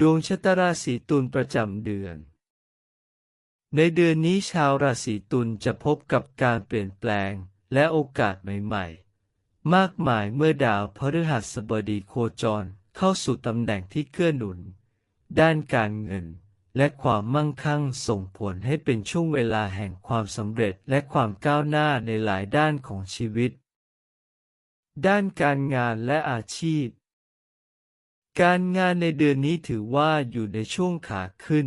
ดวงชะตาราศีตุลประจำเดือน ในเดือนนี้ชาวราศีตุลจะพบกับการเปลี่ยนแปลงและโอกาสใหม่ๆ มากมายเมื่อดาวพฤหัสบดีโคจรเข้าสู่ตำแหน่งที่เกื้อหนุน ด้านการเงิน และความมั่งคั่งส่งผลให้เป็นช่วงเวลาแห่งความสำเร็จและความก้าวหน้าในหลายด้านของชีวิต ด้านการงานและอาชีพ การงานในเดือนนี้ถือว่าอยู่ในช่วงขาขึ้น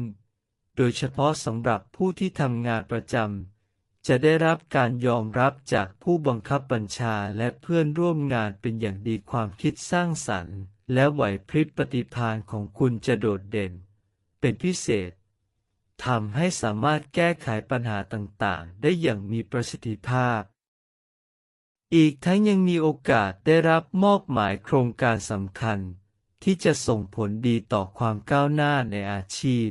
โดยเฉพาะสำหรับผู้ที่ทำงานประจำ จะได้รับการยอมรับจากผู้บังคับบัญชาและเพื่อนร่วมงานเป็นอย่างดีความคิดสร้างสรรค์ และไหวพริบปฏิภาณของคุณจะโดดเด่น เป็นพิเศษทำให้สามารถแก้ไขปัญหาต่างๆ ได้อย่างมีประสิทธิภาพ อีกทั้งยังมีโอกาสได้รับมอบหมายโครงการสำคัญ ที่จะส่งผลดีต่อความก้าวหน้าในอาชีพ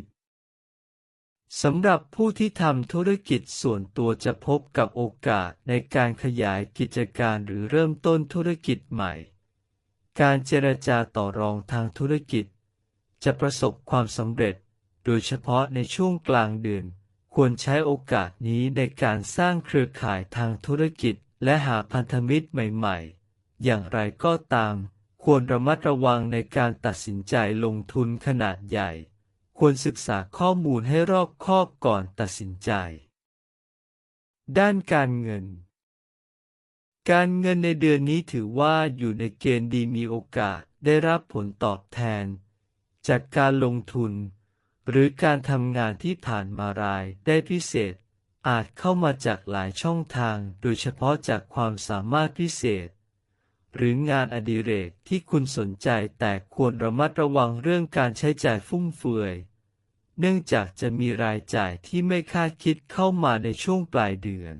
สำหรับผู้ที่ทำธุรกิจส่วนตัวจะพบกับโอกาสในการขยายกิจการหรือเริ่มต้นธุรกิจใหม่ การเจรจาต่อรองทางธุรกิจ จะประสบความสำเร็จ โดยเฉพาะในช่วงกลางเดือน ควรใช้โอกาสนี้ในการสร้างเครือข่ายทางธุรกิจและหาพันธมิตรใหม่ ๆ อย่างไรก็ตาม ควรระมัดระวังในการตัดสินใจลงทุนขนาดใหญ่ ควรศึกษาข้อมูลให้รอบคอบก่อนตัดสินใจ ด้านการเงิน การเงินในเดือนนี้ถือว่าอยู่ในเกณฑ์ดีมีโอกาสได้รับผลตอบแทน จากการลงทุน หรือการทำงานที่ผ่านมารายได้พิเศษ อาจเข้ามาจากหลายช่องทาง โดยเฉพาะจากความสามารถพิเศษ หรืองานอดิเรกที่คุณสนใจแต่ควรระมัดระวังเรื่องการใช้จ่ายฟุ่มเฟือย เนื่องจากจะมีรายจ่ายที่ไม่คาดคิดเข้ามาในช่วงปลายเดือน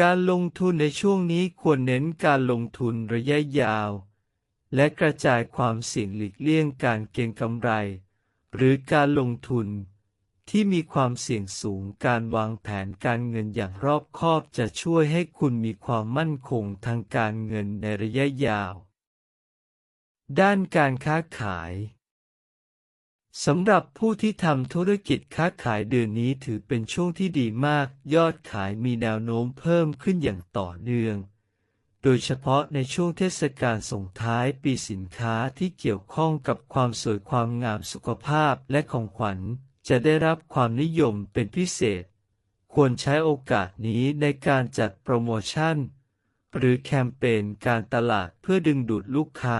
การลงทุนในช่วงนี้ควรเน้นการลงทุนระยะยาว และกระจายความเสี่ยงหลีกเลี่ยงการเก็งกำไร หรือการลงทุน ที่มีความเสี่ยงสูงการวางแผนการเงินอย่างรอบคอบจะช่วยให้คุณมีความมั่นคงทางการเงินในระยะยาว ด้านการค้าขายสำหรับผู้ที่ทำธุรกิจค้าขายเดือนนี้ถือเป็นช่วงที่ดีมาก ยอดขายมีแนวโน้มเพิ่มขึ้นอย่างต่อเนื่อง โดยเฉพาะในช่วงเทศกาลส่งท้ายปีสินค้าที่เกี่ยวข้องกับความสวยความงามสุขภาพและของขวัญ จะได้รับความนิยมเป็นพิเศษ ควรใช้โอกาสนี้ในการจัดโปรโมชั่น หรือแคมเปญการตลาดเพื่อดึงดูดลูกค้า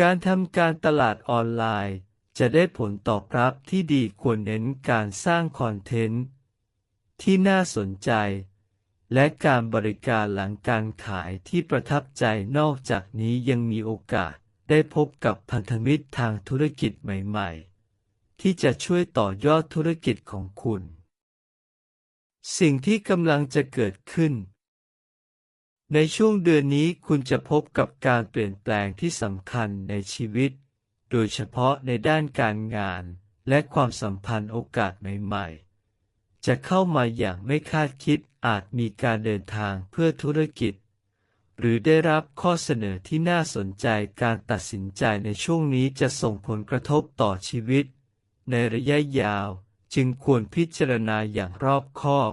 การทำการตลาดออนไลน์ จะได้ผลตอบรับที่ดีควรเน้นการสร้างคอนเทนต์ ที่น่าสนใจ และการบริการหลังการขายที่ประทับใจนอกจากนี้ยังมีโอกาสได้พบกับพันธมิตรทางธุรกิจใหม่ ๆ ที่จะช่วยต่อยอดธุรกิจของคุณ สิ่งที่กำลังจะเกิดขึ้น ในช่วงเดือนนี้คุณจะพบกับการเปลี่ยนแปลงที่สำคัญในชีวิต โดยเฉพาะในด้านการงานและความสัมพันธ์โอกาสใหม่ๆ จะเข้ามาอย่างไม่คาดคิดอาจมีการเดินทางเพื่อธุรกิจ หรือได้รับข้อเสนอที่น่าสนใจการตัดสินใจในช่วงนี้จะส่งผลกระทบต่อชีวิต ในระยะยาว จึงควรพิจารณาอย่างรอบคอบ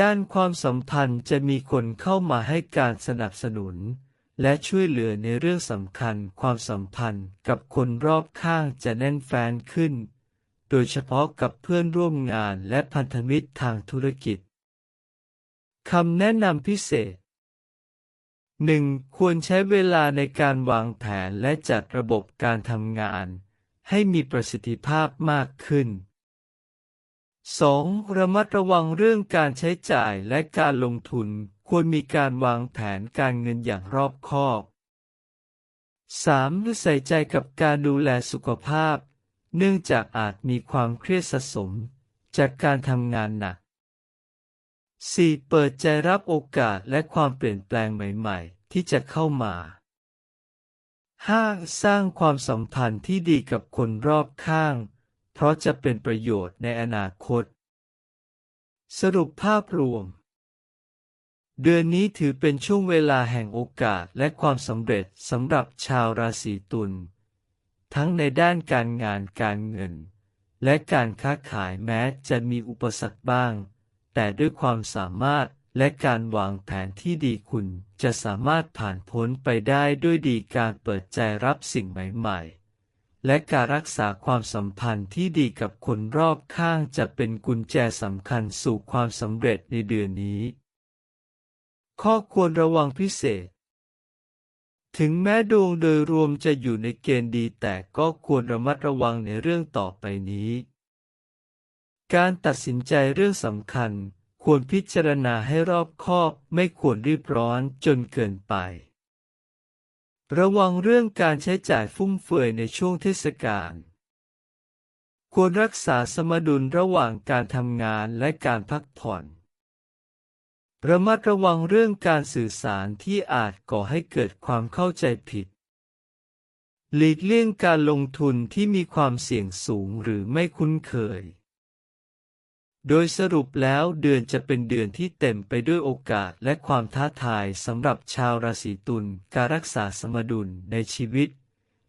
ด้านความสัมพันธ์จะมีคนเข้ามาให้การสนับสนุน และช่วยเหลือในเรื่องสำคัญความสัมพันธ์กับคนรอบข้างจะแน่นแฟนขึ้น โดยเฉพาะกับเพื่อนร่วมงานและพันธมิตรทางธุรกิจคำแนะนำพิเศษ 1. ควรใช้เวลาในการวางแผนและจัดระบบการทำงาน ให้มีประสิทธิภาพมากขึ้น 2. ระมัดระวังเรื่องการใช้จ่ายและการลงทุน ควรมีการวางแผนการเงินอย่างรอบคอบ 3. ใส่ใจกับการดูแลสุขภาพ เนื่องจากอาจมีความเครียดสะสม จากการทำงานหนัก 4. เปิดใจรับโอกาสและความเปลี่ยนแปลงใหม่ ๆ ที่จะเข้ามา 5. สร้างความสัมพันธ์ที่ดีกับคนรอบข้าง เพราะจะเป็นประโยชน์ในอนาคต สรุปภาพรวม เดือนนี้ถือเป็นช่วงเวลาแห่งโอกาสและความสำเร็จสำหรับชาวราศีตุล ทั้งในด้านการงานการเงิน และการค้าขายแม้จะมีอุปสรรคบ้าง แต่ด้วยความสามารถ และการวางแผนที่ดีคุณจะสามารถผ่านพ้นไปได้ด้วยดีการเปิดใจรับสิ่งใหม่ ๆ และการรักษาความสัมพันธ์ที่ดีกับคนรอบข้างจะเป็นกุญแจสำคัญสู่ความสำเร็จในเดือนนี้ ข้อควรระวังพิเศษ ถึงแม้ดวงโดยรวมจะอยู่ในเกณฑ์ดีแต่ก็ควรระมัดระวังในเรื่องต่อไปนี้ การตัดสินใจเรื่องสำคัญ ควรพิจารณาให้รอบคอบไม่ควรรีบร้อนจนเกินไป ระวังเรื่องการใช้จ่ายฟุ่มเฟือยในช่วงเทศกาล ควรรักษาสมดุลระหว่างการทำงานและการพักผ่อน ระมัดระวังเรื่องการสื่อสารที่อาจก่อให้เกิดความเข้าใจผิด หลีกเลี่ยงการลงทุนที่มีความเสี่ยงสูงหรือไม่คุ้นเคย โดยสรุปแล้วเดือนจะเป็นเดือนที่เต็มไปด้วยโอกาสและความท้าทายสำหรับชาวราศีตุลการรักษาสมดุลในชีวิต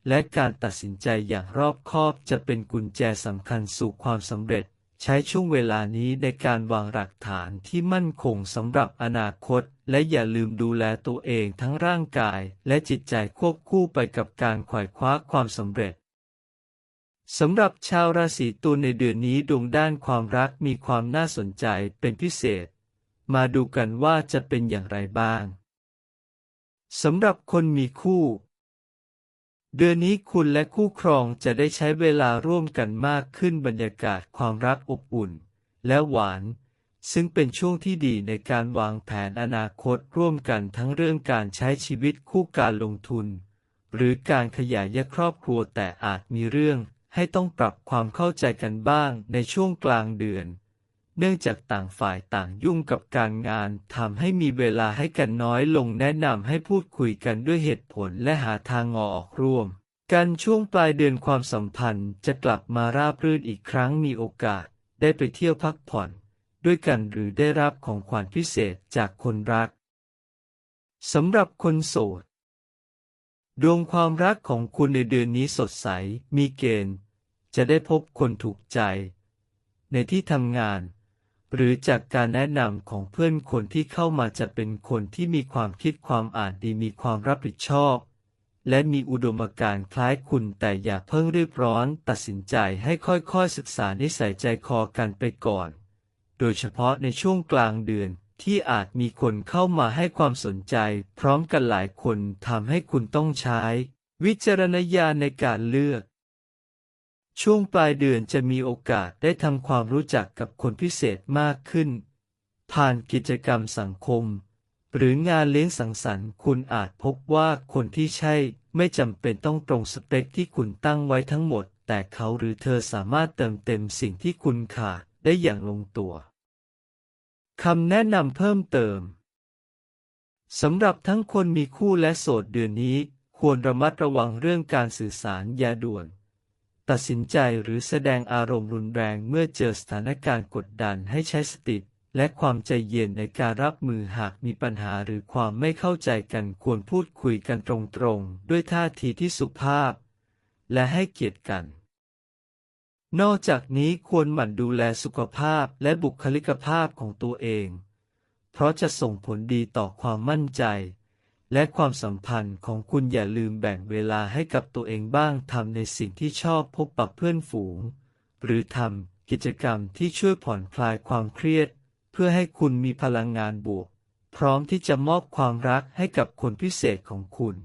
และการตัดสินใจอย่างรอบคอบจะเป็นกุญแจสำคัญสู่ความสำเร็จ ใช้ช่วงเวลานี้ในการวางหลักฐานที่มั่นคงสำหรับอนาคต และอย่าลืมดูแลตัวเองทั้งร่างกาย และจิตใจควบคู่ไปกับการขวายคว้าความสำเร็จ สำหรับชาวราศีตุลในเดือนนี้ดวงด้านความรักมีความน่าสนใจเป็นพิเศษ มาดูกันว่าจะเป็นอย่างไรบ้างสำหรับคนมีคู่ เดือนนี้คุณและคู่ครองจะได้ใช้เวลาร่วมกันมากขึ้นบรรยากาศความรักอบอุ่น และหวาน ซึ่งเป็นช่วงที่ดีในการวางแผนอนาคตร่วมกันทั้งเรื่องการใช้ชีวิตคู่การลงทุน หรือการขยายครอบครัวแต่อาจมีเรื่อง ให้ต้องปรับความเข้าใจกันบ้างในช่วงกลางเดือน เนื่องจากต่างฝ่ายต่างยุ่งกับการงานทำให้มีเวลาให้กันน้อยลงแนะนำให้พูดคุยกันด้วยเหตุผลและหาทางงอออกร่วม กันช่วงปลายเดือนความสัมพันธ์จะกลับมาราบรื่นอีกครั้งมีโอกาส ได้ไปเที่ยวพักผ่อน ด้วยกันหรือได้รับของขวัญพิเศษจากคนรักสำหรับคนโสดดวงความรักของคุณในเดือนนี้สดใส มีเกณฑ์ จะได้พบคนถูกใจ ในที่ทำงาน หรือจากการแนะนำของเพื่อนคนที่เข้ามาจะเป็นคนที่มีความคิดความอ่านดีมีความรับผิดชอบ และมีอุดมการณ์คล้ายคุณแต่อย่าเพิ่งรีบร้อนตัดสินใจให้ค่อยๆศึกษานิสัยใจคอกันไปก่อน โดยเฉพาะในช่วงกลางเดือนที่อาจมีคนเข้ามาให้ความสนใจ พร้อมกันหลายคนทำให้คุณต้องใช้ วิจารณญาณในการเลือก ช่วงปลายเดือนจะมีโอกาสได้ทำความรู้จักกับคนพิเศษมากขึ้น ผ่านกิจกรรมสังคม หรืองานเลี้ยงสังสรรค์คุณอาจพบว่าคนที่ใช่ไม่จำเป็นต้องตรงสเปคที่คุณตั้งไว้ทั้งหมด แต่เขาหรือเธอสามารถเติมเต็มสิ่งที่คุณขาดได้อย่างลงตัวคำแนะนำเพิ่มเติมสำหรับทั้งคนมีคู่และโสดเดือนนี้ ควรระมัดระวังเรื่องการสื่อสารอย่าด่วน ตัดสินใจหรือแสดงอารมณ์รุนแรงเมื่อเจอสถานการณ์กดดันให้ใช้สติและความใจเย็นในการรับมือหากมีปัญหาหรือความไม่เข้าใจกันควรพูดคุยกันตรงๆ ด้วยท่าทีที่สุภาพ และให้เกียรติกัน นอกจากนี้ควรหมั่นดูแลสุขภาพและบุคลิกภาพของตัวเอง เพราะจะส่งผลดีต่อความมั่นใจ และความสัมพันธ์ของคุณอย่าลืมแบ่งเวลาให้กับตัวเองบ้างทำในสิ่งที่ชอบพบปะเพื่อนฝูง หรือทำกิจกรรมที่ช่วยผ่อนคลายความเครียด เพื่อให้คุณมีพลังงานบวก พร้อมที่จะมอบความรักให้กับคนพิเศษของคุณ